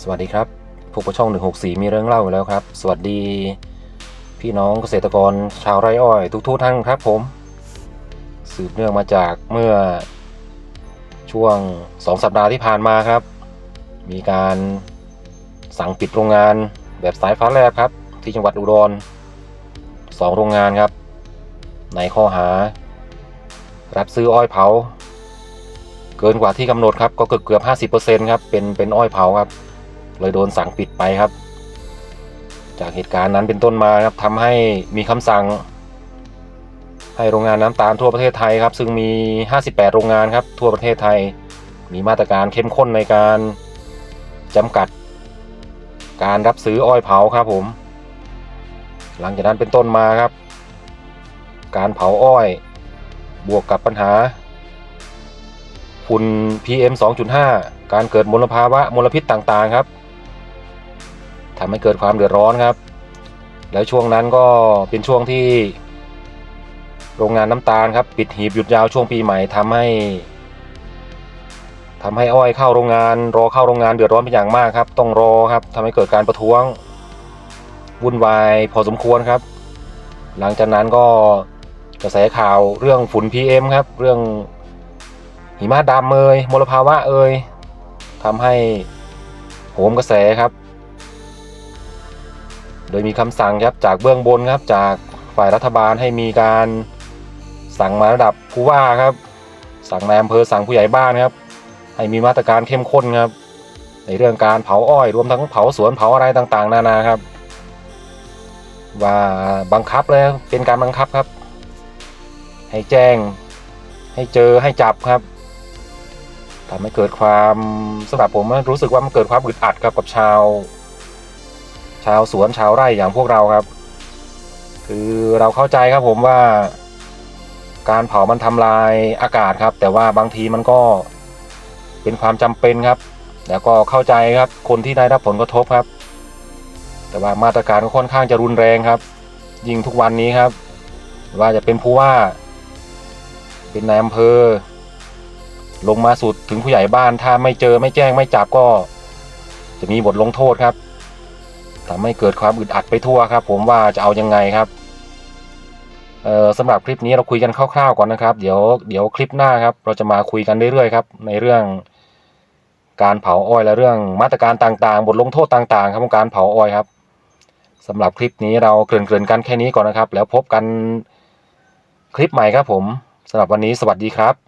สวัสดีครับพวกประช่อง 164 มีเรื่องเล่าอยู่แล้วครับ สวัสดี พี่น้องเกษตรกรชาวไร่อ้อย ทุกๆท่านครับผม สืบเนื่องมาจากเมื่อช่วง 2 สัปดาห์ที่ผ่านมาครับ มีการสั่งปิดโรงงานแบบสายฟ้าแลบครับ ที่จังหวัดอุดรสองโรงงานครับ ในข้อหา รับซื้ออ้อยเผา เกินกว่าที่กำหนดครับ ก็เกือบเกือบห้าสิบเปอร์เซ็นครับ เป็นเป็นอ้อยเผาครับ เลยโดนสั่งปิดไปครับ จากเหตุการณ์นั้นเป็นต้นมาครับทำให้มีคำสั่ง ให้โรงงานน้ำตาลทั่วประเทศไทยครับ ซึ่งมี 58 โรงงานครับทั่วประเทศไทย มีมาตรการเข้มข้นในการจำกัด การรับซื้ออ้อยเผาครับผม หลังจากนั้นเป็นต้นมาครับ การเผาอ้อยบวกกับปัญหาฝุ่น PM 2.5 การเกิดมลภาวะมลพิษต่างๆครับ ทำให้เกิดความเดือดร้อนครับ แล้วช่วงนั้นก็เป็นช่วงที่โรงงานน้ำตาลครับ ปิดหีบหยุดยาวช่วงปีใหม่ทำให้ทำให้อ้อยเข้าโรงงาน รอเข้าโรงงานเดือดร้อนเป็นอย่างมากครับ ต้องรอครับทำให้เกิดการประท้วงวุ่นวายพอสมควรครับ หลังจากนั้นก็กระแสข่าวเรื่องฝุ่น PM ครับ เรื่องหิมะดำเอ่ยมลภาวะเอ่ยทำให้โหมกระแสครับ โดยมีคำสั่งครับจากเบื้องบนครับจากฝ่ายรัฐบาลให้มีการสั่งมาระดับผู้ว่าครับ สั่งนายอำเภอสั่งผู้ใหญ่บ้านครับ ให้มีมาตรการเข้มข้นครับ ในเรื่องการเผาอ้อยรวมทั้งเผาสวนเผาอะไรต่างๆ นานาครับ ว่าบังคับเลยเป็นการบังคับครับ ให้แจ้ง ให้เจอให้จับครับทำให้เกิดความสำหรับผมรู้สึกว่ามันเกิดความอึดอัดครับกับชาว ชาวสวนชาวไร่อย่างพวกเราครับ คือเราเข้าใจครับผมว่า การเผามันทำลายอากาศครับ แต่ว่าบางทีมันก็เป็นความจำเป็นครับ แล้วก็เข้าใจครับคนที่ได้รับผลกระทบครับ แต่ว่ามาตรการก็ค่อนข้างจะรุนแรงครับ ยิ่งทุกวันนี้ครับ ว่าจะเป็นผู้ว่า เป็นนายอำเภอ ลงมาสุดถึงผู้ใหญ่บ้านถ้าไม่เจอไม่แจ้งไม่จับก็ จะมีบทลงโทษครับ ทำให้เกิดความอึดอัดไปทั่วครับ ผมว่าจะเอายังไงครับเอ่อสำหรับคลิปนี้เราคุยกันคร่าวๆก่อนนะครับ เดี๋ยวเดี๋ยวคลิปหน้าครับเราจะมาคุยกันเรื่อยๆครับในเรื่องการเผาอ้อยและเรื่องมาตรการต่างๆ บทลงโทษต่างๆ ครับของการเผาอ้อยครับสำหรับคลิปนี้เราเกริ่นๆกันแค่นี้ก่อนนะครับ แล้วพบกันคลิปใหม่ครับผมสำหรับวันนี้สวัสดีครับ